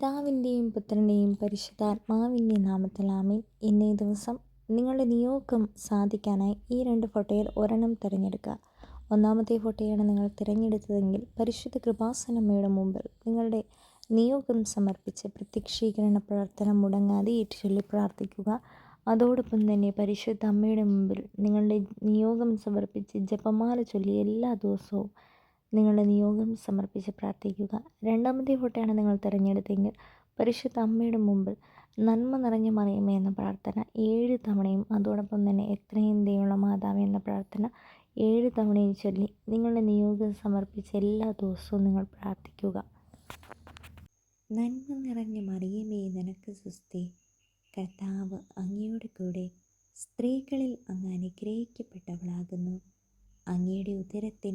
പിതാവിന്റെയും പുത്രന്റെയും പരിശുദ്ധാത്മാവിന്റെ നാമത്തിൽ ആമേൻ. ഇന്നേ ദിവസം നിങ്ങളുടെ നിയോഗം സാധിക്കാനായി ഈ രണ്ട് ഫോട്ടോയിൽ ഒരെണ്ണം തിരഞ്ഞെടുക്കുക. ഒന്നാമത്തെ ഫോട്ടോയാണ് നിങ്ങൾ തിരഞ്ഞെടുത്തതെങ്കിൽ പരിശുദ്ധ കൃപാസനമ്മയുടെ മുമ്പിൽ നിങ്ങളുടെ നിയോഗം സമർപ്പിച്ച് പ്രത്യക്ഷീകരണ പ്രവർത്തനം മുടങ്ങാതെ ഏറ്റുചൊല്ലി പ്രാർത്ഥിക്കുക. അതോടൊപ്പം തന്നെ പരിശുദ്ധ അമ്മയുടെ മുമ്പിൽ നിങ്ങളുടെ നിയോഗം സമർപ്പിച്ച് ജപമാല ചൊല്ലി എല്ലാ ദിവസവും നിങ്ങളുടെ നിയോഗം സമർപ്പിച്ച് പ്രാർത്ഥിക്കുക. രണ്ടാമത്തെ ഫോട്ടോയാണ് നിങ്ങൾ തിരഞ്ഞെടുത്തെങ്കിൽ പരിശുദ്ധ അമ്മയുടെ മുമ്പിൽ നന്മ നിറഞ്ഞ മറിയമേ എന്ന പ്രാർത്ഥന. ഏഴ് തവണയും അതോടൊപ്പം തന്നെ എത്രയും ദയുള്ള മാതാവ് എന്ന പ്രാർത്ഥന ഏഴ് തവണയും ചൊല്ലി നിങ്ങളുടെ നിയോഗം സമർപ്പിച്ച് എല്ലാ ദിവസവും നിങ്ങൾ പ്രാർത്ഥിക്കുക. നന്മ നിറഞ്ഞ മറിയമേ നിനക്ക് സുസ്ഥി കർത്താവ് അങ്ങയുടെ കൂടെ സ്ത്രീകളിൽ അങ്ങ് അനുഗ്രഹിക്കപ്പെട്ടവളാകുന്നു. അങ്ങയുടെ ഉദരത്തിൻ